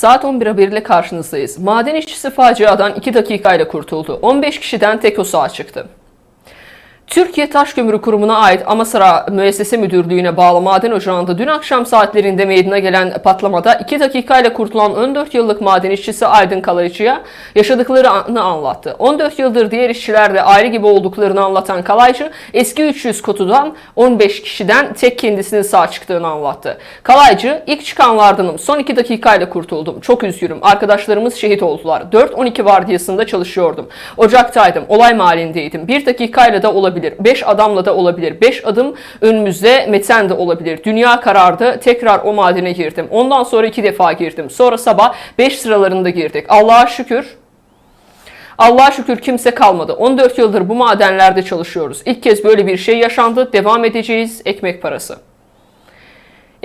Saat 11 haberiyle karşınızdayız. Maden işçisi faciadan 2 dakikayla kurtuldu. 15 kişiden tek o sağ çıktı. Türkiye Taş Kömürü Kurumu'na ait Amasara Müessese Müdürlüğü'ne bağlı maden ocağında dün akşam saatlerinde meydana gelen patlamada 2 dakikayla kurtulan 14 yıllık maden işçisi Aydın Kalaycı'ya yaşadıklarını anlattı. 14 yıldır diğer işçilerle ayrı gibi olduklarını anlatan Kalaycı, eski 300 kotudan 15 kişiden tek kendisinin sağ çıktığını anlattı. Kalaycı, ilk çıkanlardanım, son 2 dakikayla kurtuldum, çok üzgünüm, arkadaşlarımız şehit oldular. 4-12 vardiyasında çalışıyordum. Ocaktaydım, olay mahallindeydim. 1 dakikayla da olabilir olabilir. 5 adamla da olabilir. 5 adım önümüzde meten de olabilir. Dünya karardı. Tekrar o madene girdim. Ondan sonra iki defa girdim. Sonra sabah 5 sıralarında girdik. Allah'a şükür Allah'a şükür kimse kalmadı. 14 yıldır bu madenlerde çalışıyoruz. İlk kez böyle bir şey yaşandı. Devam edeceğiz. Ekmek parası.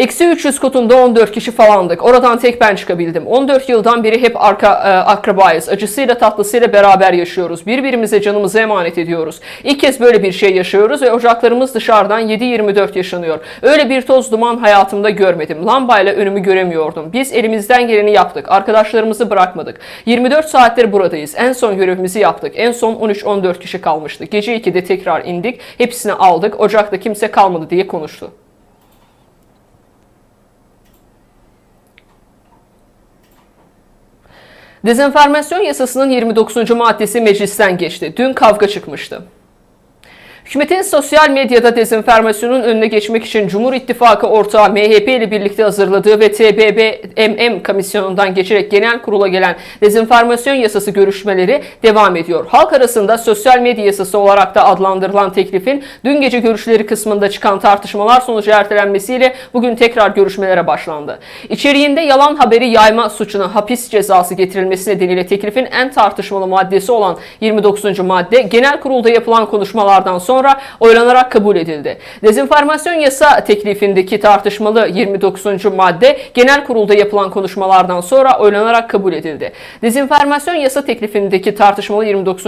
Eksi 300 kotunda 14 kişi falandık. Oradan tek ben çıkabildim. 14 yıldan beri hep arka, e, akrabayız. Acısıyla tatlısıyla beraber yaşıyoruz. Birbirimize canımızı emanet ediyoruz. İlk kez böyle bir şey yaşıyoruz ve ocaklarımız dışarıdan 7-24 yaşanıyor. Öyle bir toz duman hayatımda görmedim. Lambayla önümü göremiyordum. Biz elimizden geleni yaptık. Arkadaşlarımızı bırakmadık. 24 saattir buradayız. En son görevimizi yaptık. En son 13-14 kişi kalmıştı. Gece 2'de tekrar indik. Hepsini aldık. Ocakta kimse kalmadı diye konuştu. Dezenformasyon yasasının 29. maddesi meclisten geçti. Dün kavga çıkmıştı. Hükümetin sosyal medyada dezenformasyonun önüne geçmek için Cumhur İttifakı ortağı MHP ile birlikte hazırladığı ve TBB-MM komisyonundan geçerek genel kurula gelen dezenformasyon yasası görüşmeleri devam ediyor. Halk arasında sosyal medya yasası olarak da adlandırılan teklifin dün gece görüşleri kısmında çıkan tartışmalar sonucu ertelenmesiyle bugün tekrar görüşmelere başlandı. İçeriğinde yalan haberi yayma suçuna hapis cezası getirilmesi nedeniyle teklifin en tartışmalı maddesi olan 29. madde genel kurulda yapılan konuşmalardan sonra sonra oylanarak kabul edildi. Dezenformasyon yasa teklifindeki tartışmalı 29. madde genel kurulda yapılan konuşmalardan sonra oylanarak kabul edildi. Dezenformasyon yasa teklifindeki tartışmalı 29.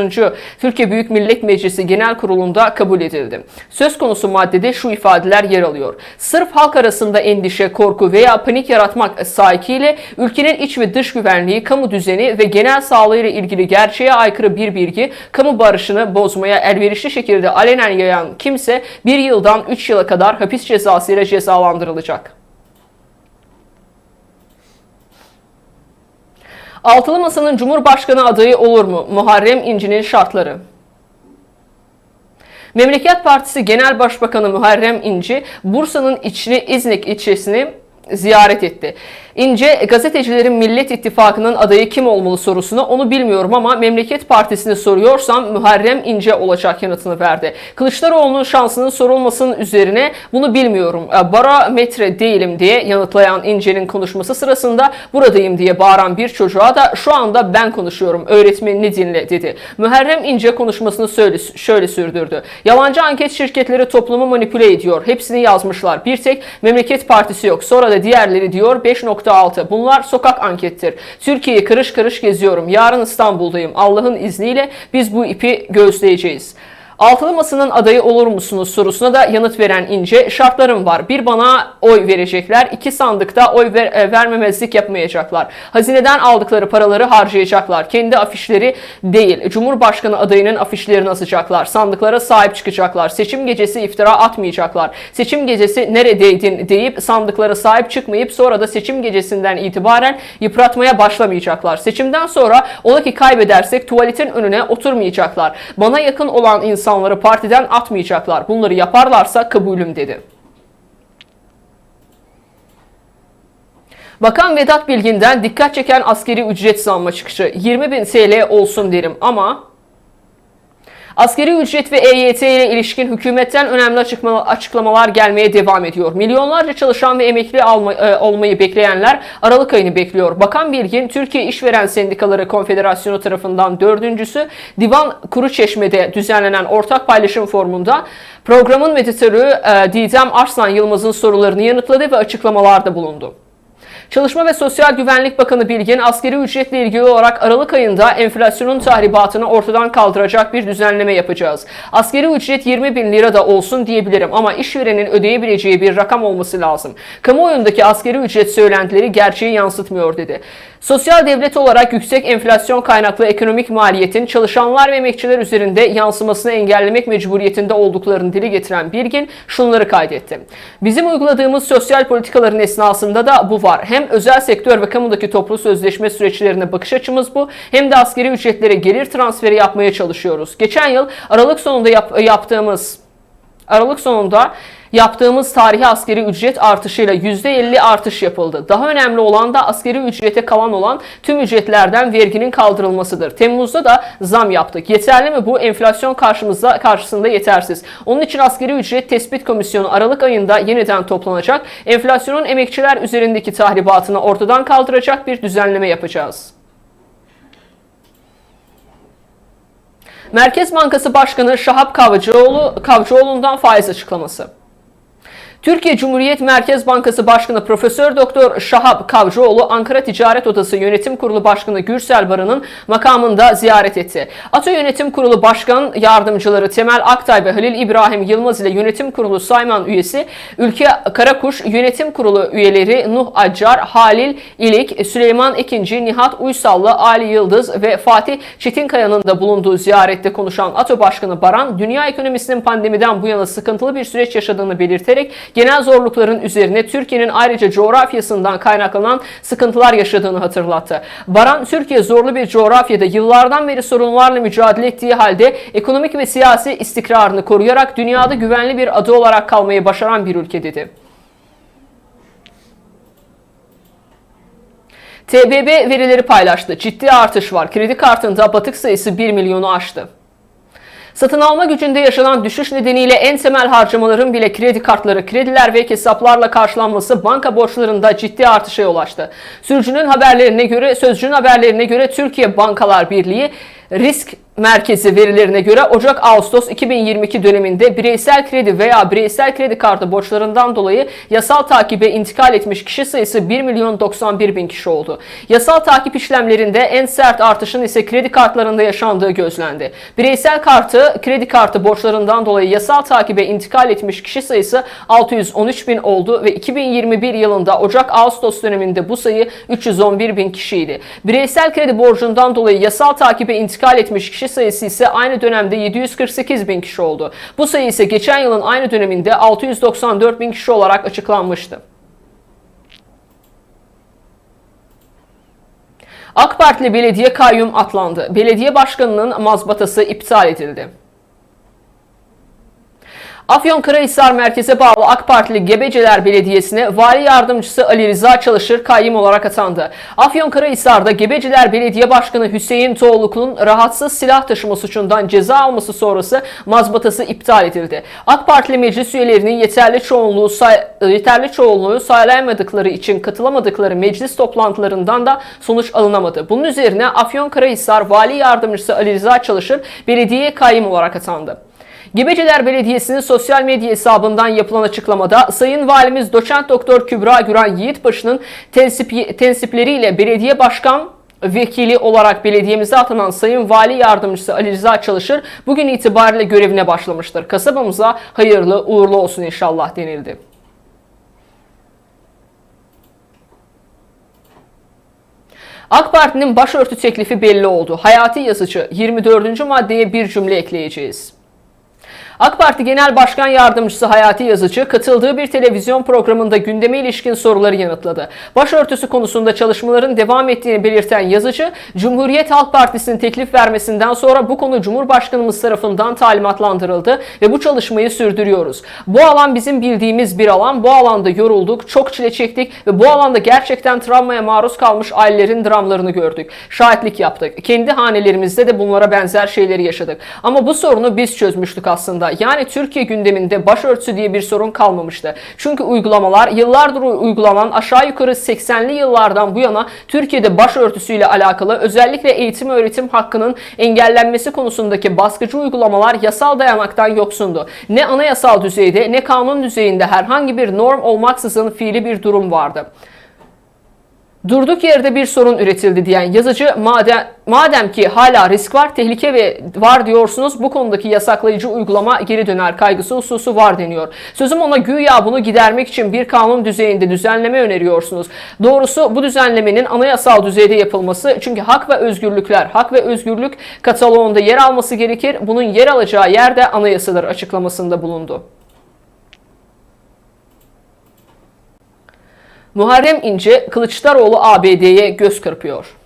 Türkiye Büyük Millet Meclisi Genel Kurulu'nda kabul edildi. Söz konusu maddede şu ifadeler yer alıyor. Sırf halk arasında endişe, korku veya panik yaratmak sahikiyle ülkenin iç ve dış güvenliği, kamu düzeni ve genel sağlığı ile ilgili gerçeğe aykırı bir bilgi, kamu barışını bozmaya elverişli şekilde alenen alenen yayan kimse bir yıldan 3 yıla kadar hapis cezası ile cezalandırılacak. Altılı Masa'nın Cumhurbaşkanı adayı olur mu? Muharrem İnce'nin şartları. Memleket Partisi Genel Başbakanı Muharrem İnce, Bursa'nın içini İznik ilçesini ziyaret etti. İnce gazetecilerin Millet İttifakı'nın adayı kim olmalı sorusuna onu bilmiyorum ama Memleket Partisi'ni soruyorsam Muharrem İnce olacak yanıtını verdi. Kılıçdaroğlu'nun şansının sorulmasının üzerine bunu bilmiyorum. E, barometre değilim diye yanıtlayan İnce'nin konuşması sırasında buradayım diye bağıran bir çocuğa da şu anda ben konuşuyorum öğretmenini dinle dedi. Muharrem İnce konuşmasını şöyle, şöyle sürdürdü. Yalancı anket şirketleri toplumu manipüle ediyor. Hepsini yazmışlar. Bir tek Memleket Partisi yok. Sonra da diğerleri diyor 5 %6. Bunlar sokak ankettir. Türkiye'yi karış karış geziyorum. Yarın İstanbul'dayım. Allah'ın izniyle biz bu ipi gözleyeceğiz. Altılı Masa'nın adayı olur musunuz sorusuna da yanıt veren İnce, şartlarım var. Bir bana oy verecekler, iki sandıkta oy ver, e, vermemezlik yapmayacaklar. Hazineden aldıkları paraları harcayacaklar. Kendi afişleri değil, Cumhurbaşkanı adayının afişlerini asacaklar. Sandıklara sahip çıkacaklar. Seçim gecesi iftira atmayacaklar. Seçim gecesi neredeydin deyip sandıklara sahip çıkmayıp sonra da seçim gecesinden itibaren yıpratmaya başlamayacaklar. Seçimden sonra ola ki kaybedersek tuvaletin önüne oturmayacaklar. Bana yakın olan insan insanları partiden atmayacaklar. Bunları yaparlarsa kabulüm dedi. Bakan Vedat Bilgin'den dikkat çeken askeri ücret zammı çıkışı 20 bin TL olsun derim ama Askeri ücret ve EYT ile ilişkin hükümetten önemli açıklamalar gelmeye devam ediyor. Milyonlarca çalışan ve emekli alma, e, olmayı bekleyenler Aralık ayını bekliyor. Bakan Bilgin, Türkiye İşveren Sendikaları Konfederasyonu tarafından dördüncüsü Divan Kuruçeşme'de düzenlenen ortak paylaşım formunda programın meditörü e, Didem Arslan Yılmaz'ın sorularını yanıtladı ve açıklamalarda bulundu. Çalışma ve Sosyal Güvenlik Bakanı Bilgin askeri ücretle ilgili olarak Aralık ayında enflasyonun tahribatını ortadan kaldıracak bir düzenleme yapacağız. Askeri ücret 20 bin lira da olsun diyebilirim ama işverenin ödeyebileceği bir rakam olması lazım. Kamuoyundaki askeri ücret söylentileri gerçeği yansıtmıyor dedi. Sosyal devlet olarak yüksek enflasyon kaynaklı ekonomik maliyetin çalışanlar ve emekçiler üzerinde yansımasını engellemek mecburiyetinde olduklarını dile getiren Bilgin şunları kaydetti. Bizim uyguladığımız sosyal politikaların esnasında da bu var. Hem özel sektör ve kamudaki toplu sözleşme süreçlerine bakış açımız bu hem de askeri ücretlere gelir transferi yapmaya çalışıyoruz. Geçen yıl Aralık sonunda yap yaptığımız Aralık sonunda yaptığımız tarihi askeri ücret artışıyla %50 artış yapıldı. Daha önemli olan da askeri ücrete kalan olan tüm ücretlerden verginin kaldırılmasıdır. Temmuz'da da zam yaptık. Yeterli mi bu? Enflasyon karşımızda karşısında yetersiz. Onun için askeri ücret tespit komisyonu Aralık ayında yeniden toplanacak. Enflasyonun emekçiler üzerindeki tahribatını ortadan kaldıracak bir düzenleme yapacağız. Merkez Bankası Başkanı Şahap Kavcıoğlu, Kavcıoğlu'ndan faiz açıklaması. Türkiye Cumhuriyet Merkez Bankası Başkanı Profesör Doktor Şahap Kavcıoğlu Ankara Ticaret Odası Yönetim Kurulu Başkanı Gürsel Baran'ın makamında ziyaret etti. ATO Yönetim Kurulu Başkan Yardımcıları Temel Aktay ve Halil İbrahim Yılmaz ile Yönetim Kurulu Sayman üyesi Ülke Karakuş Yönetim Kurulu üyeleri Nuh Acar, Halil İlik, Süleyman Ekinci, Nihat Uysallı, Ali Yıldız ve Fatih Çetinkaya'nın da bulunduğu ziyarette konuşan ATO Başkanı Baran, dünya ekonomisinin pandemiden bu yana sıkıntılı bir süreç yaşadığını belirterek genel zorlukların üzerine Türkiye'nin ayrıca coğrafyasından kaynaklanan sıkıntılar yaşadığını hatırlattı. Baran, Türkiye zorlu bir coğrafyada yıllardan beri sorunlarla mücadele ettiği halde ekonomik ve siyasi istikrarını koruyarak dünyada güvenli bir adı olarak kalmayı başaran bir ülke dedi. TBB verileri paylaştı. Ciddi artış var. Kredi kartında batık sayısı 1 milyonu aştı. Satın alma gücünde yaşanan düşüş nedeniyle en temel harcamaların bile kredi kartları, krediler ve hesaplarla karşılanması banka borçlarında ciddi artışa ulaştı. Sürücünün haberlerine göre, Sözcü'nün haberlerine göre Türkiye Bankalar Birliği risk merkezi verilerine göre Ocak-Ağustos 2022 döneminde bireysel kredi veya bireysel kredi kartı borçlarından dolayı yasal takibe intikal etmiş kişi sayısı 1 milyon 91 bin kişi oldu. Yasal takip işlemlerinde en sert artışın ise kredi kartlarında yaşandığı gözlendi. Bireysel kartı, kredi kartı borçlarından dolayı yasal takibe intikal etmiş kişi sayısı 613 bin oldu ve 2021 yılında Ocak-Ağustos döneminde bu sayı 311 bin kişiydi. Bireysel kredi borcundan dolayı yasal takibe intikal etmiş kişi sayısı ise aynı dönemde 748 bin kişi oldu. Bu sayı ise geçen yılın aynı döneminde 694 bin kişi olarak açıklanmıştı. AK Partili belediye kayyum atlandı. Belediye başkanının mazbatası iptal edildi. Afyonkarahisar merkeze bağlı AK Partili Gebeceler Belediyesi'ne Vali Yardımcısı Ali Rıza Çalışır kayyum olarak atandı. Afyonkarahisar'da Gebeceler Belediye Başkanı Hüseyin Toğluklu'nun rahatsız silah taşıma suçundan ceza alması sonrası mazbatası iptal edildi. AK Partili meclis üyelerinin yeterli çoğunluğu yeterli çoğunluğu sağlayamadıkları için katılamadıkları meclis toplantılarından da sonuç alınamadı. Bunun üzerine Afyonkarahisar Vali Yardımcısı Ali Rıza Çalışır belediyeye kayyum olarak atandı. Gebeceler Belediyesi'nin sosyal medya hesabından yapılan açıklamada Sayın Valimiz Doçent Doktor Kübra Güran Yiğitbaşı'nın tensip, tensipleriyle belediye başkan vekili olarak belediyemize atanan Sayın Vali Yardımcısı Ali Rıza Çalışır bugün itibariyle görevine başlamıştır. Kasabamıza hayırlı uğurlu olsun inşallah denildi. AK Parti'nin başörtü teklifi belli oldu. Hayati yazıcı 24. maddeye bir cümle ekleyeceğiz. AK Parti Genel Başkan Yardımcısı Hayati Yazıcı katıldığı bir televizyon programında gündeme ilişkin soruları yanıtladı. Başörtüsü konusunda çalışmaların devam ettiğini belirten Yazıcı, Cumhuriyet Halk Partisi'nin teklif vermesinden sonra bu konu Cumhurbaşkanımız tarafından talimatlandırıldı ve bu çalışmayı sürdürüyoruz. Bu alan bizim bildiğimiz bir alan. Bu alanda yorulduk, çok çile çektik ve bu alanda gerçekten travmaya maruz kalmış ailelerin dramlarını gördük. Şahitlik yaptık. Kendi hanelerimizde de bunlara benzer şeyleri yaşadık. Ama bu sorunu biz çözmüştük aslında aslında. Yani Türkiye gündeminde başörtüsü diye bir sorun kalmamıştı. Çünkü uygulamalar yıllardır uygulanan aşağı yukarı 80'li yıllardan bu yana Türkiye'de başörtüsüyle alakalı özellikle eğitim öğretim hakkının engellenmesi konusundaki baskıcı uygulamalar yasal dayanaktan yoksundu. Ne anayasal düzeyde ne kanun düzeyinde herhangi bir norm olmaksızın fiili bir durum vardı. Durduk yerde bir sorun üretildi diyen yazıcı madem, madem ki hala risk var, tehlike ve var diyorsunuz bu konudaki yasaklayıcı uygulama geri döner kaygısı hususu var deniyor. Sözüm ona güya bunu gidermek için bir kanun düzeyinde düzenleme öneriyorsunuz. Doğrusu bu düzenlemenin anayasal düzeyde yapılması çünkü hak ve özgürlükler, hak ve özgürlük kataloğunda yer alması gerekir. Bunun yer alacağı yerde anayasadır açıklamasında bulundu. Muharrem İnce, Kılıçdaroğlu ABD'ye göz kırpıyor.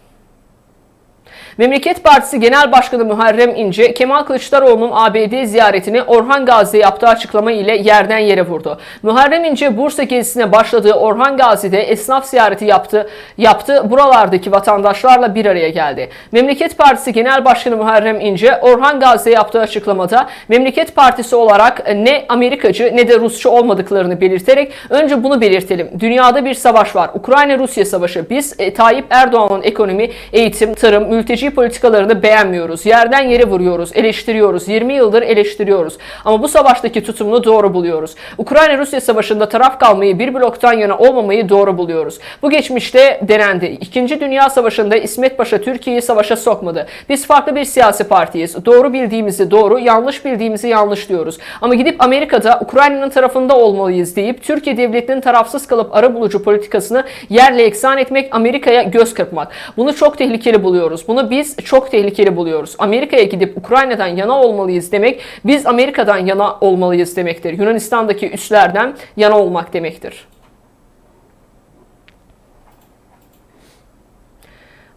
Memleket Partisi Genel Başkanı Muharrem İnce, Kemal Kılıçdaroğlu'nun ABD ziyaretini Orhan Gazi'ye yaptığı açıklama ile yerden yere vurdu. Muharrem İnce, Bursa gezisine başladığı Orhan Gazi'de esnaf ziyareti yaptı. yaptı. Buralardaki vatandaşlarla bir araya geldi. Memleket Partisi Genel Başkanı Muharrem İnce, Orhan Gazi'ye yaptığı açıklamada Memleket Partisi olarak ne Amerikacı ne de Rusçu olmadıklarını belirterek önce bunu belirtelim. Dünyada bir savaş var. Ukrayna-Rusya savaşı. Biz e, Tayyip Erdoğan'ın ekonomi, eğitim, tarım, mülteci politikalarını beğenmiyoruz. Yerden yere vuruyoruz, eleştiriyoruz. 20 yıldır eleştiriyoruz. Ama bu savaştaki tutumunu doğru buluyoruz. Ukrayna-Rusya savaşında taraf kalmayı, bir bloktan yana olmamayı doğru buluyoruz. Bu geçmişte denendi. İkinci Dünya Savaşı'nda İsmet Paşa Türkiye'yi savaşa sokmadı. Biz farklı bir siyasi partiyiz. Doğru bildiğimizi doğru, yanlış bildiğimizi yanlış diyoruz. Ama gidip Amerika'da Ukrayna'nın tarafında olmalıyız deyip Türkiye devletinin tarafsız kalıp arabulucu politikasını yerle eksan etmek, Amerika'ya göz kırpmak. Bunu çok tehlikeli buluyoruz. Bunu biz çok tehlikeli buluyoruz. Amerika'ya gidip Ukrayna'dan yana olmalıyız demek, biz Amerika'dan yana olmalıyız demektir. Yunanistan'daki üslerden yana olmak demektir.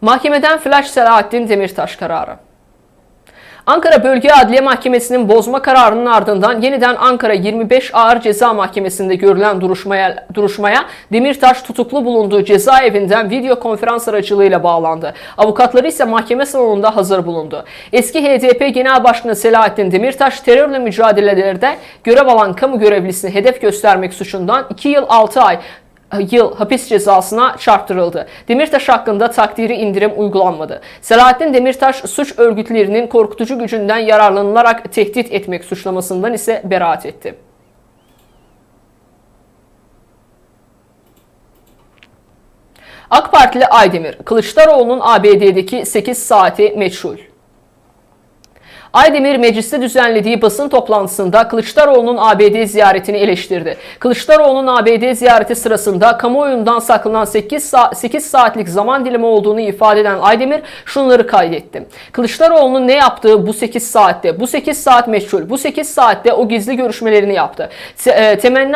Mahkemeden Flash Selahattin Demirtaş kararı. Ankara Bölge Adliye Mahkemesi'nin bozma kararının ardından yeniden Ankara 25 Ağır Ceza Mahkemesi'nde görülen duruşmaya, duruşmaya Demirtaş tutuklu bulunduğu cezaevinden video konferans aracılığıyla bağlandı. Avukatları ise mahkeme salonunda hazır bulundu. Eski HDP Genel Başkanı Selahattin Demirtaş terörle mücadelelerde görev alan kamu görevlisini hedef göstermek suçundan 2 yıl 6 ay yıl hapis cezasına çarptırıldı. Demirtaş hakkında takdiri indirim uygulanmadı. Selahattin Demirtaş suç örgütlerinin korkutucu gücünden yararlanılarak tehdit etmek suçlamasından ise beraat etti. AK Partili Aydemir, Kılıçdaroğlu'nun ABD'deki 8 saati meçhul. Aydemir mecliste düzenlediği basın toplantısında Kılıçdaroğlu'nun ABD ziyaretini eleştirdi. Kılıçdaroğlu'nun ABD ziyareti sırasında kamuoyundan saklanan 8, sa 8 saatlik zaman dilimi olduğunu ifade eden Aydemir şunları kaydetti. Kılıçdaroğlu'nun ne yaptığı bu 8 saatte, bu 8 saat meçhul, bu 8 saatte o gizli görüşmelerini yaptı. E, temenni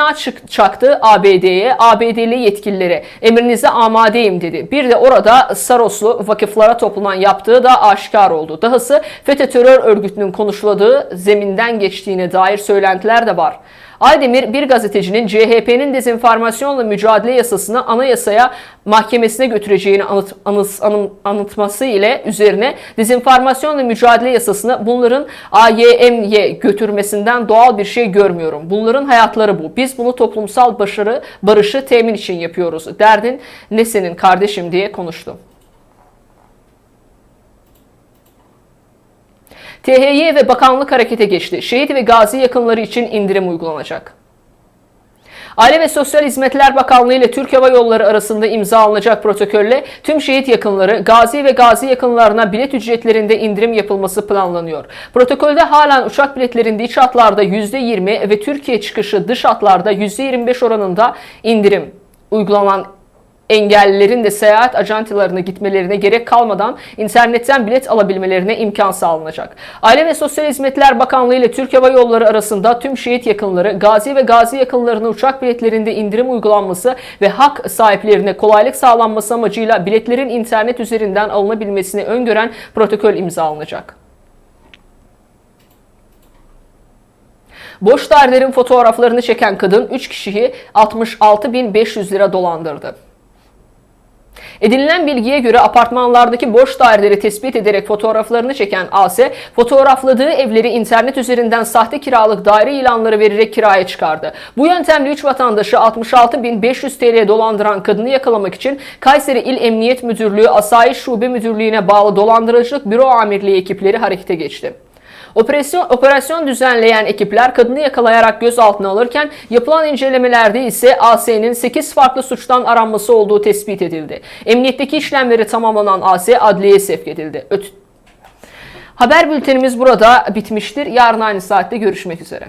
çaktı ABD'ye, ABD'li yetkililere, emrinize amadeyim dedi. Bir de orada Saroslu vakıflara toplanan yaptığı da aşikar oldu. Dahası FETÖ terör örgütü örgütünün konuşuladığı zeminden geçtiğine dair söylentiler de var. Aydemir bir gazetecinin CHP'nin dezenformasyonla mücadele yasasını anayasaya mahkemesine götüreceğini anıt, anıt, anıt, anıtması ile üzerine dezenformasyonla mücadele yasasını bunların AYM'ye götürmesinden doğal bir şey görmüyorum. Bunların hayatları bu. Biz bunu toplumsal başarı, barışı temin için yapıyoruz. Derdin ne senin kardeşim diye konuştu. THY ve bakanlık harekete geçti. Şehit ve gazi yakınları için indirim uygulanacak. Aile ve Sosyal Hizmetler Bakanlığı ile Türk Hava Yolları arasında imza alınacak protokolle tüm şehit yakınları, gazi ve gazi yakınlarına bilet ücretlerinde indirim yapılması planlanıyor. Protokolde halen uçak biletlerinde iç hatlarda %20 ve Türkiye çıkışı dış hatlarda %25 oranında indirim uygulanan engellilerin de seyahat ajantalarına gitmelerine gerek kalmadan internetten bilet alabilmelerine imkan sağlanacak. Aile ve Sosyal Hizmetler Bakanlığı ile Türk Hava Yolları arasında tüm şehit yakınları, gazi ve gazi yakınlarına uçak biletlerinde indirim uygulanması ve hak sahiplerine kolaylık sağlanması amacıyla biletlerin internet üzerinden alınabilmesini öngören protokol imzalanacak. Boş dairelerin fotoğraflarını çeken kadın 3 kişiyi 66.500 lira dolandırdı. Edinilen bilgiye göre apartmanlardaki boş daireleri tespit ederek fotoğraflarını çeken AS, fotoğrafladığı evleri internet üzerinden sahte kiralık daire ilanları vererek kiraya çıkardı. Bu yöntemle 3 vatandaşı 66.500 TL dolandıran kadını yakalamak için Kayseri İl Emniyet Müdürlüğü Asayiş Şube Müdürlüğü'ne bağlı dolandırıcılık büro amirliği ekipleri harekete geçti. Operasyon, operasyon düzenleyen ekipler kadını yakalayarak gözaltına alırken yapılan incelemelerde ise AS'nin 8 farklı suçtan aranması olduğu tespit edildi. Emniyetteki işlemleri tamamlanan AS adliyeye sevk edildi. Öt Haber bültenimiz burada bitmiştir. Yarın aynı saatte görüşmek üzere.